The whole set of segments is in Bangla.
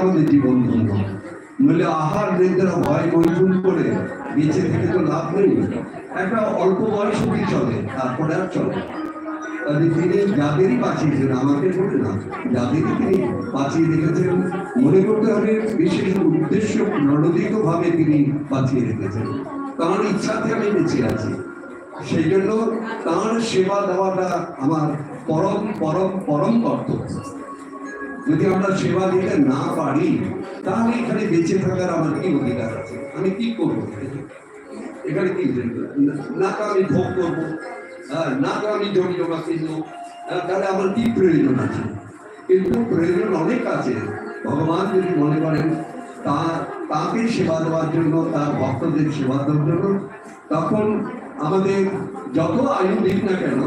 আমাদের জীবন ধন্য। নইলে আহার নিদ্রা ভয় বৈঠুন করে বেঁচে থেকে তো লাভ নেই। একটা অল্প বয়স অব্দি চলে? তারপরে আর চলে তাহলে তিনি যাদেরই বাঁচিয়েছেন, আমাকে বলে না, যাদেরই তিনি বাঁচিয়ে রেখেছেন, মনে করতে হবে বিশেষ উদ্দেশ্য প্রণোদিত ভাবে তিনি বাঁচিয়ে রেখেছেন। তার ইচ্ছাতে আমি বেঁচে আছি। সেই জন্য তার সেবা দেওয়াটা আমার পরম পরম পরম কর্তব্য। যদি আমরা সেবা দিতে না পারি তাহলে এখানে বেঁচে থাকার আমার কি অধিকার আছে? আমি কি করব? এখানে কি না তো আমি ভোগ করব হ্যাঁ, না তো আমি জমি জমা কিনবো হ্যাঁ, তাহলে আমার কি প্রয়োজন আছে? কিন্তু প্রয়োজন অনেক আছে। ভগবান যদি মনে করেন তা তাকে সেবা দেওয়ার জন্য তার ভক্তদের সেবা দেওয়ার জন্য তখন আমাদের যত আয়ু দিক না কেন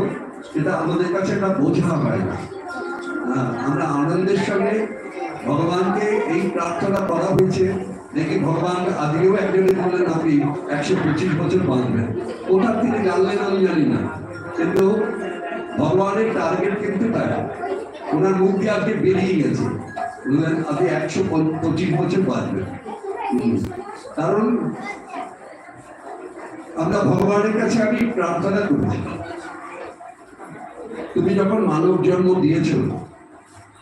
সেটা আমাদের কাছে একটা বোঝা হয় না। আমরা আনন্দের সঙ্গে ভগবানকে এই প্রার্থনা করা হয়েছে, দেখি ভগবান আজকেও একজনের বললেন আপনি একশো পঁচিশ বছর বাঁচবেন। কোথার থেকে জানলেন আমি জানি না, কিন্তু ভগবানের টার্গেট কিন্তু তাই। ওনার মুখ দিয়ে আজকে বেরিয়ে গেছে। বললেন, আপনি একশো পঁচিশ বছর বাঁচবেন। কারণ আমরা ভগবানের কাছে আমি প্রার্থনা করেছি। তুমি যখন মানব জন্ম দিয়েছ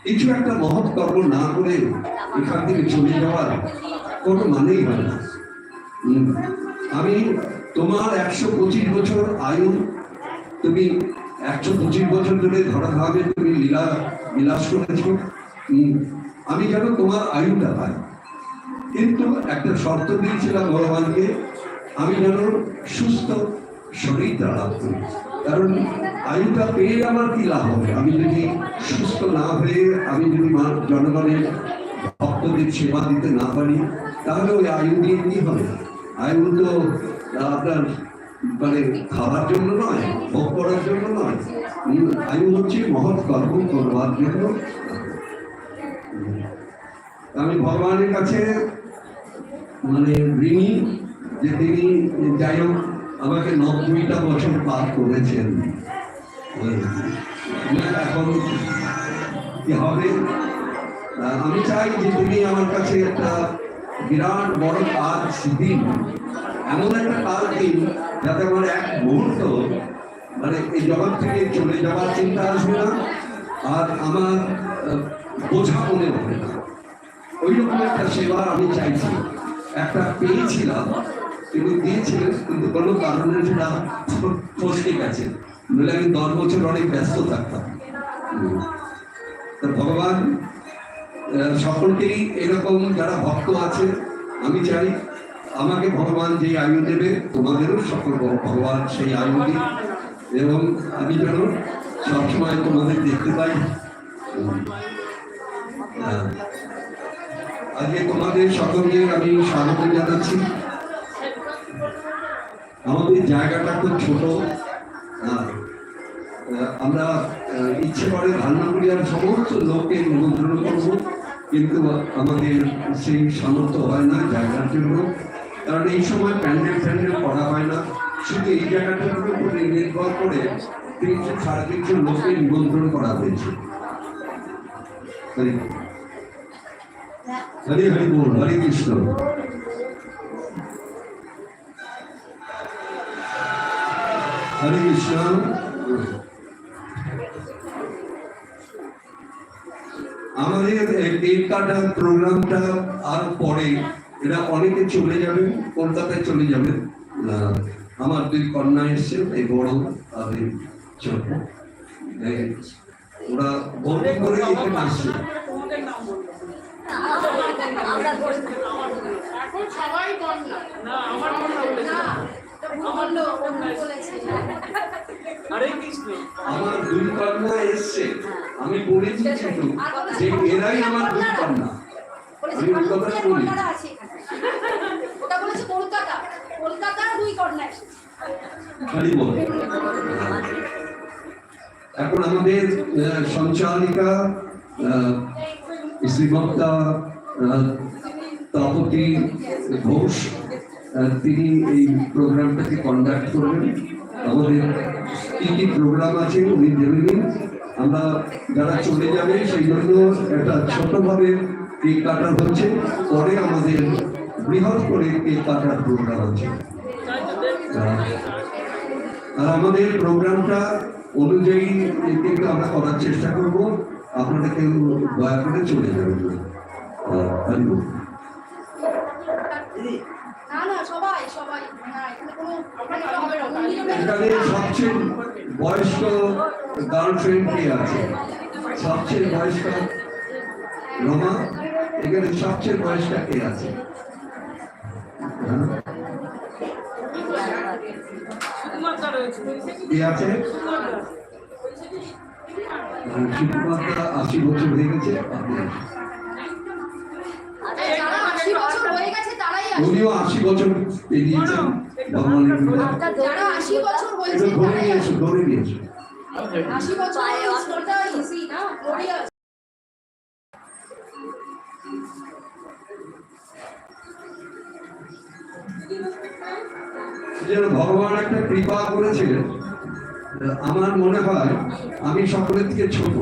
কিছু একটা মহৎ কর্ম না করে এখান থেকে চলে যাওয়ার কোনো মানেই হয় না। আমি তোমার একশো পঁচিশ বছর আয়ু, তুমি একশো পঁচিশ বছর ধরে ধরাভাবে তুমি লীলা বিলাস করেছ আমি যেন তোমার আয়ুটা পাই? কিন্তু একটা শর্ত দিয়েছিলাম ভগবানকে, আমি যেন সুস্থ শরীরটা লাভ করি। কারণ আয়ুটা পেয়ে আমার কি লাভ হবে? আমি যদি সুস্থ না হয়ে আমি যদি জনগণের ভক্তদের সেবা দিতে না পারি, তাহলে ওই আয়ু দিয়ে কি হবে? আয়ু তো আপনার মানে খাওয়ার জন্য নয়, ভোগ করার জন্য নয়। আয়ু হচ্ছে মহৎ কর্ম, করবার জন্য। আমি ভগবানের কাছে মানে ঋণী, যে তিনি যাই হোক আমাকে নব্বইটা বছর পার করেছেন। এখন কি হবে আমি চাই যে তুমি আমার কাছে একটা বিরাট বড় কাজ দিন। এমন একটা কাজ দিন যাতে আমার এক মুহূর্ত মানে এই জগৎ থেকে চলে যাওয়ার চিন্তা আসবে না, আর আমার বোঝা মনে হবে না। ওই রকম একটা সেবা আমি চাইছি। একটা পেয়েছিলাম তিনি দিয়েছিলেন, কিন্তু কোনো কারণে সেটা ফসকে গেছে। নইলে আমি দশ বছর অনেক ব্যস্ত থাকতাম। ভগবান সকলকেই এরকম যারা ভক্ত আছে, আমি চাই আমাকে ভগবান যে আয়ু দেবে, তোমাদেরও সকল ভগবান সেই আয়ু এবং আমি যেন সবসময় তোমাদের দেখতে পাই। আজকে তোমাদের সকলকে আমি স্বাগত জানাচ্ছি আমাদের জায়গাটা খুব ছোট আমরা ইচ্ছে করে আর সমস্ত লোককে নিমন্ত্রণ করব, কিন্তু আমাদের সেই সামর্থ্য হয় না জায়গার জন্য। কারণ এই সময় প্যান্ডেল ফ্যান্ডেল করা হয় না। শুধু এই জায়গাটার উপরে নির্ভর করে তিনশো, সাড়ে তিনশো লোককে নিমন্ত্রণ করা হয়েছে। হরি হরি বল, হরে কৃষ্ণ। হরে কৃষ্ণ আমাদের কেক কাটা প্রোগ্রামটা আর পরে এরা অনেকে চলে যাবে কলকাতায় চলে যাবে। আমার দুই কন্যা এসছে এই বড় আর এই ছোট। ওরা বন্দি করে এখানে আসছে। সবাই কন্যা। না আমার আমার দুই কন্যা এসছে। আমি বলেছি কিন্তু যে এরাই আমার দুই কন্যা আমি বলি এখানে। ওটা বলেছে কলকাতা। কলকাতার দুই কন্যা এসেছে। হরি বল। এখন আমাদের সঞ্চালিকা আহ, শ্রীমত্তা তাপতি ঘোষ তিনি এই প্রোগ্রামটাকে কন্ডাক্ট করবেন। আমাদের কি কি প্রোগ্রাম আছে উনি দেবেন আমরা যারা চলে যাবে, সেই জন্য একটা ছোটভাবে কেক কাটার হচ্ছে। পরে আমাদের বৃহৎ করে কেক কাটার প্রোগ্রাম আছে। আর আমাদের প্রোগ্রামটা অনুযায়ী কিন্তু আমরা করার চেষ্টা করব। আপনারা কেউ দয়া করে চলে যাবেন। না। এখানে সবচেয়ে বয়স্ক গার্লফ্রেন্ড কে আছে? সবচেয়ে বয়স্ক রমা? এখানে সবচেয়ে বয়স্ক কে আছে? কে আছে? আশি বছর হয়ে গেছে আপনি উনিও আশি বছর পেরিয়েছেন ভগবানের যারা আশি বছর একটু ধরে নিয়েছো ধরে নিয়েছো। আশি বছর ইজি না যেন ভগবান একটা কৃপা করেছিলেন আমার মনে হয় আমি সকলের থেকে ছোট।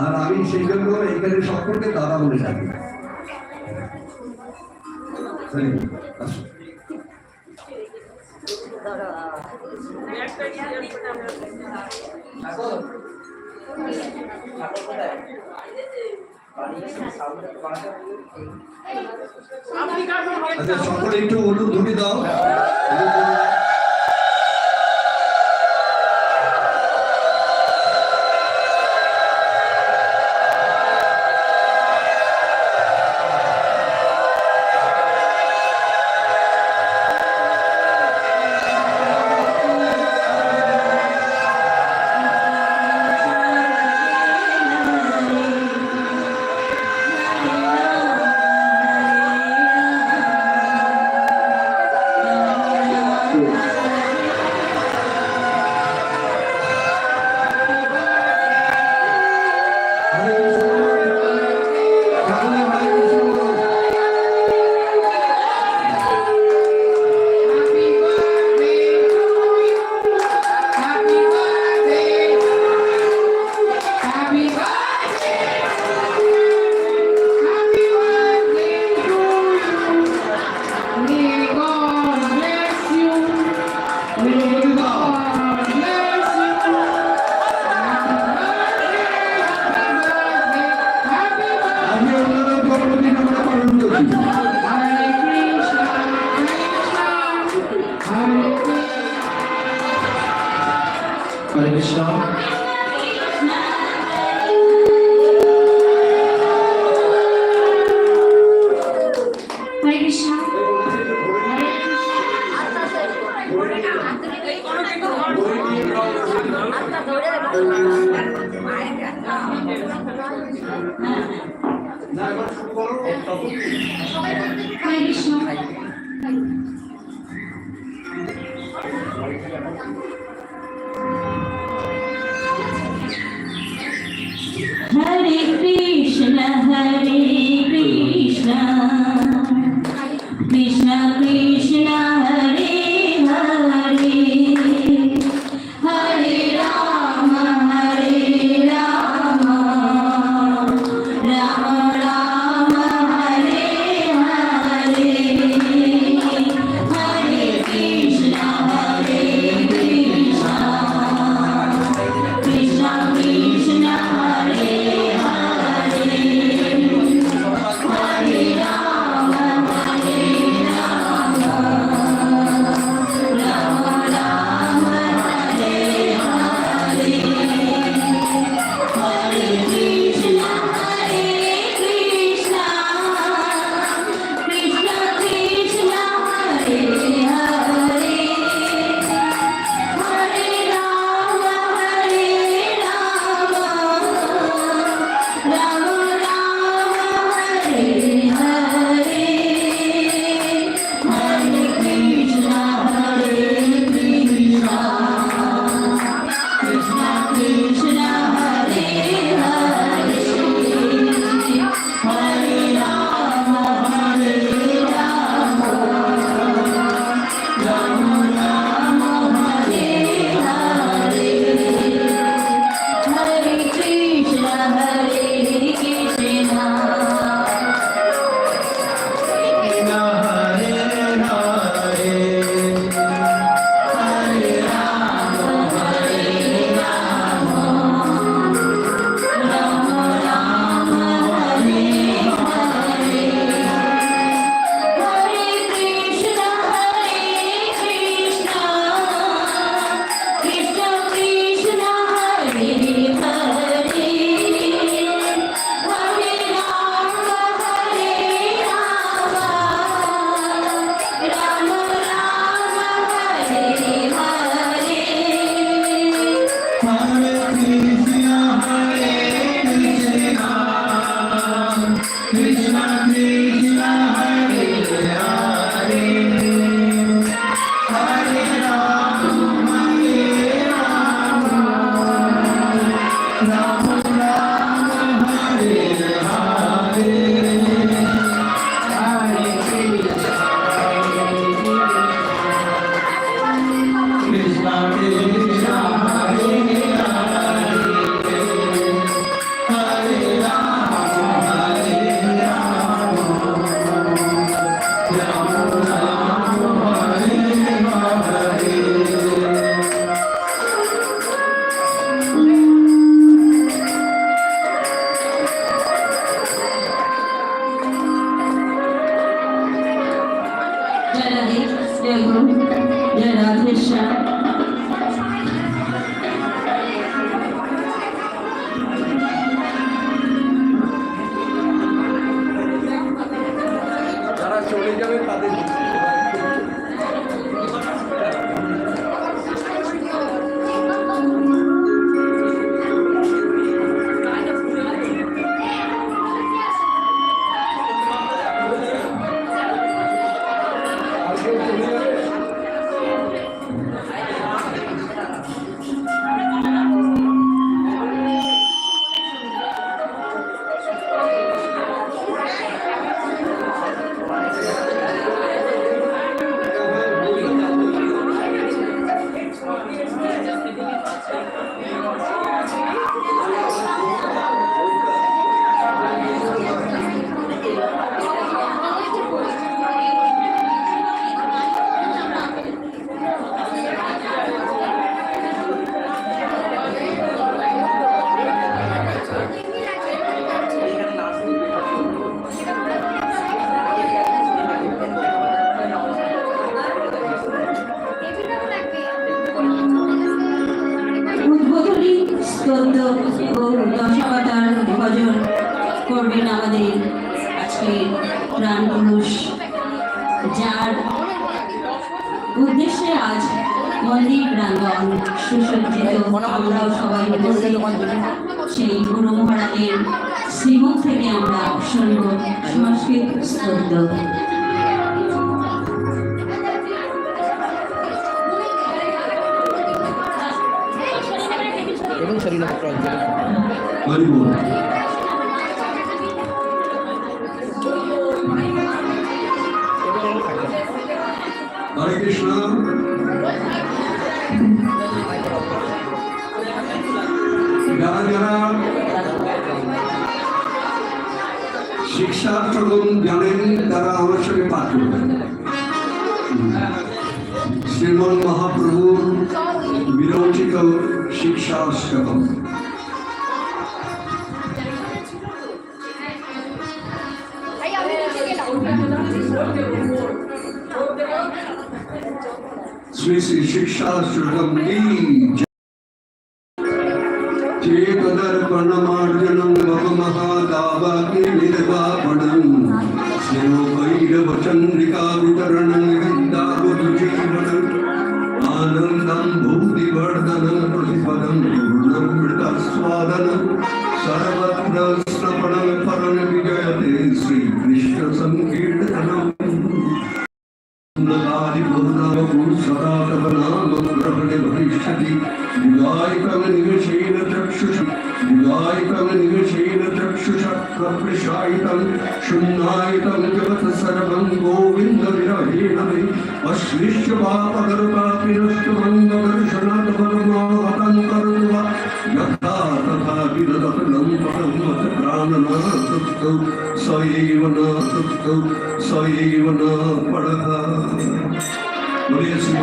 আর আমি সেই জন্য এখানে সকলকে দাদা বলে ডাকি। সকলে একটু ধুনি দাও। হরে কৃষ্ণ। হরে কৃষ্ণ। が出てくる。সুসজ্জিত আমরাও সবাই উপস্থিত সেই গুরু মহারাজের শ্রীমুখ থেকে আমরা শুনব সংস্কৃত স্তোত্র হরি বল শিক্ষাশ্রম জানেন তারা আমার সঙ্গে পাঠ করবেন। শ্রীমন মহাপ্রভুর বিরোচিত নিচে গেলাম শ্রী শ্রী শিক্ষাশ্রম কি ஸ்ரீபதர்பணமார்ஜனம் நவமகாதாபாகி நிர்வாபணம் ஸ்ரீபைரவச்சந்திரிகாவிதரணம் விந்தாபுஜீவனம் ஆனந்தம் பூதிவர்தனம் பிரதிபதம் குருணம் மிருதஸ்வாதனம் சர்வத்ர চক্ষুষি হৃদয় কবে নিবেশেন চক্ষুষি হৃদয় কবে নিবেশেন চক্ষুষা প্রপ্রসায়িতম শূন্যায়তম জগত সর্বং গোবিন্দ বিরহেণ অশ্লিষ্য পাপগরতা পিনষ্ট ভঙ্গ দর্শনাত পরমাহতং করতু বা যথা তথা বিরদত লম পরম মত প্রাণ না তুক্তৌ সয়ৈব না তুক্তৌ সয়ৈব না পড়হ বলিয়া শ্রী